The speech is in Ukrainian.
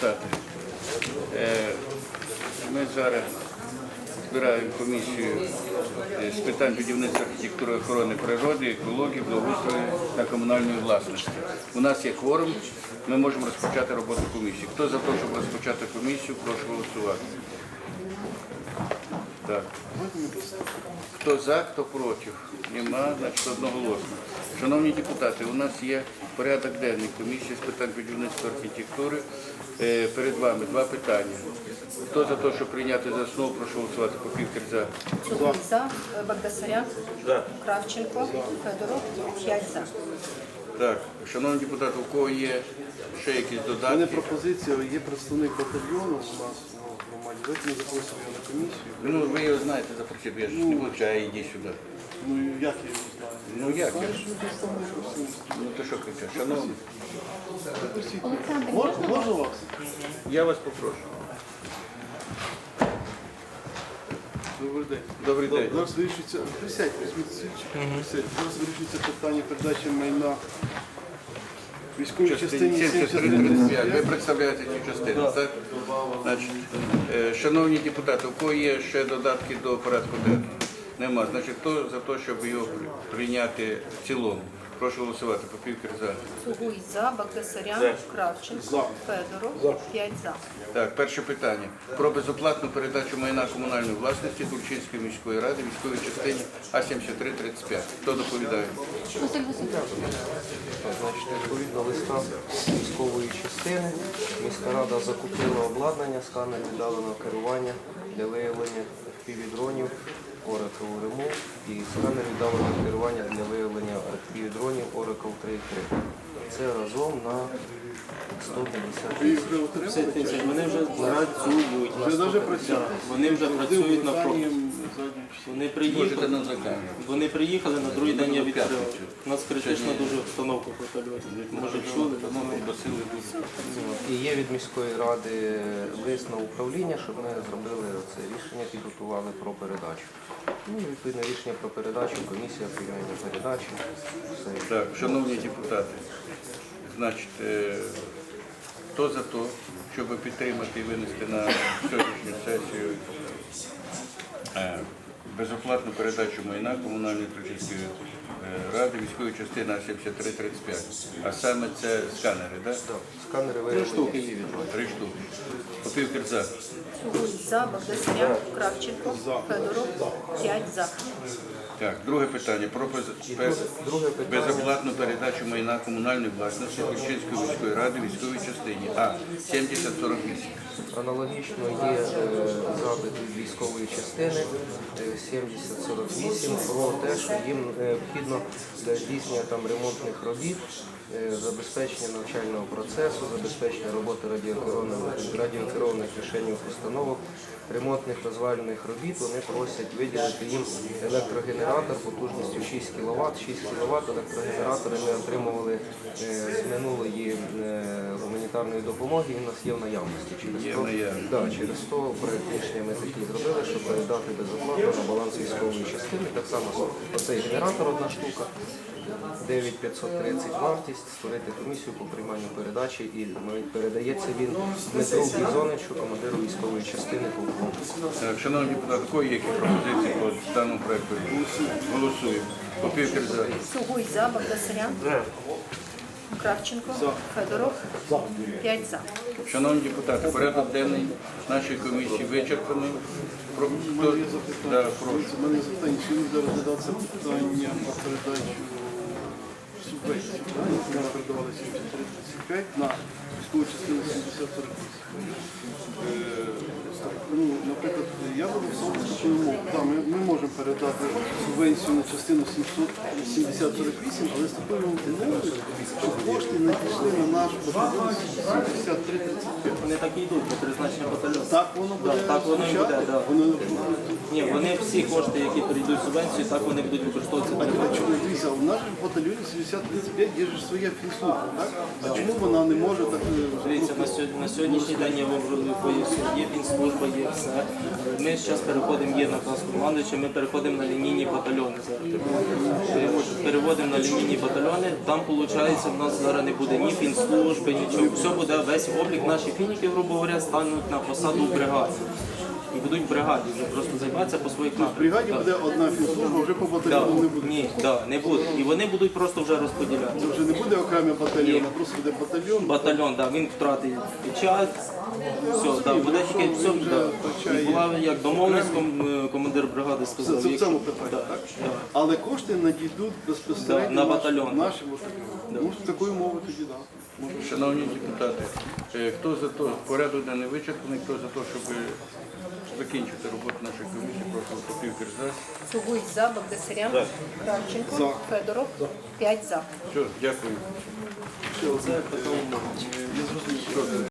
депутати, е, ми зараз збираємо комісію е, з питань будівництва архітектури охорони природи, екології, благоустрою та комунальної власності. У нас є кворум, ми можемо розпочати роботу комісії. Хто за те, щоб розпочати комісію, прошу голосувати. Так. Хто за, хто проти? Нема, значить одноголосно. Шановні депутати, у нас є порядок денний комісії з питань будівництва архітектури. Е, Перед вами два питання. Хто за те, щоб прийняти за основу, прошу голосувати. Попівкер за. Цугуль за, Багдасарян, Кравченко, Федоров, 5 за. Так, шановні депутати, у кого є ще якісь У мене пропозиція, є представник батальйону у нас ну, в громаді. Давайте ми запросимо його на комісію. Ну, ви його знаєте, запросіть, я ж не буду, а йди сюди. Ну як я його знаю? Ну як? я? Ну. Ну то що кричать? Шановні, Мож- Можна вас? я вас попрошу. Добрий день. Добрий день. Зараз вирішується, присядь, візьміть свідчик, присядь. Зараз вирішується питання передачі майна військовій частині 73-35. Ви представляєте цю частину, так? Значить, е, шановні депутати, у кого є ще додатки до порядку денного? Нема. Значить, хто за те, щоб його прийняти в цілому? Прошу голосувати. Попівкер за. Цугуль за, Багдасарян, Кравченко, Федоров, 5 за. Так, перше питання. Про безоплатну передачу майна комунальної власності Тульчинської міської ради військовій частині А-7335. Хто доповідає? Значить, відповідно листа військової частини міська рада закупила обладнання, сканер віддаленого керування для виявлення FPV-дронів Oracle Remove і сканерів даного керування для виявлення FPV-дронів Oracle 3.3. Це разом на 150 тисяч. Вони вже працюють. Вже навіть працюють. Вони вже працюють на ззаді. Вони приїхали. Вони приїхали, на другий день я відкрив. У нас критична дуже обстановка по. Може чули? Тому дуже. І є від міської ради лист на управління, щоб ми зробили це рішення, підготували про передачу. Ну, і відповідно рішення про передачу, комісія приймає передачу. Все. Так, шановні депутати, значить, е, хто за те, щоб підтримати і винести на сьогоднішню сесію е, безоплатну передачу майна комунальної Тручинської е, ради військової частини А-7335. А саме це сканери, так? Сканери виявлення FPV-дронів. Три штуки. Попівкер за. Цугуль за, Багдасарян, Кравченко, Федоров, 5 за. Так, друге питання. Про без- безоплатну передачу майна комунальної власності Тульчинської міської ради військовій частині. А-7048. Аналогічно є е, запит військової частини е, 7048 про те, що їм необхідно здійснення там ремонтних робіт, е, забезпечення навчального процесу, забезпечення роботи радіокерованих, рішеннів установок, ремонтних розвальних робіт. Вони просять виділити їм електрогенератор потужністю 6 кВт. 6 кВт електрогенератори ми отримували е, з минулої е, гуманітарної допомоги. Він у нас є в наявності. Через то-. Да, через то проект рішення ми такі зробили, щоб передати безоплатно на баланс військової частини. Так само оцей генератор одна штука. 9530 вартість, створити комісію по прийманню передачі і передається він Дмитру Бізоничу, командиру військової частини полку. Шановні депутати, у які пропозиції по даному проекту? Голосуємо. Попівкер за. Цугуль за, Багдасарян, Кравченко, Федоров, 5 за. Шановні депутати, порядок денний нашої комісії вичерпаний. Про, да, прошу. Мене запитання, чи ви зараз питання про передачу яку ми передавали 7335 на військову частину 7048. Е, Ну, наприклад, я буду сам такою. Да, ми, ми можемо передати субвенцію на частину 700 7048, але з такою умовою, щоб кошти не пішли на наш батальйон 7335. Вони так і йдуть призначення батальйону. Так воно буде Да, так воно і буде, да. Воно Ні, вони всі кошти, які прийдуть в субвенцію, так вони будуть використовуватися. А тепер чому дивіться, у нас же в батальйоні 7035 є ж своя фінслужба, так? А чому вона не може так е, Дивіться, на, сьогодні, на сьогоднішній день я вам вже поясню, є фінслужба, є все. Ми зараз переходимо, є наказ командуюча, ми переходимо на лінійні батальйони зараз. Переводимо- на лінійні батальйони, там виходить, в нас зараз не буде ні фінслужби, нічого. Все буде, весь облік наші фініки роки, грубо говоря, стануть на посаду в бригаді. І будуть в бригаді вже просто займатися по своїх В бригаді напрямках. буде одна фінслужба, вже по Да. батальйону не буде. Ні, да, не буде. І вони будуть просто вже розподіляти. Це вже не буде окремий батальйон, а просто буде батальйон. Батальйон, да, він втратить печать, все, да, буде тільки все, да. І була як домовленість, ком- е, командир бригади Це, сказав. це в якщо- цьому питанні, Да, так? да. Але кошти надійдуть безпосередньо Да, на батальйон. Нашим Ну, з такою мовою тоді, так. Шановні депутати, е, хто за то, порядок не вичерпаний, хто за те, щоб закінчити роботу нашої комісії, прошу виступити за. Сугуй за, Богдасарян, Кравченко, Федоров, 5 за. Все, дякую. Все, одне, потім не зрозумів.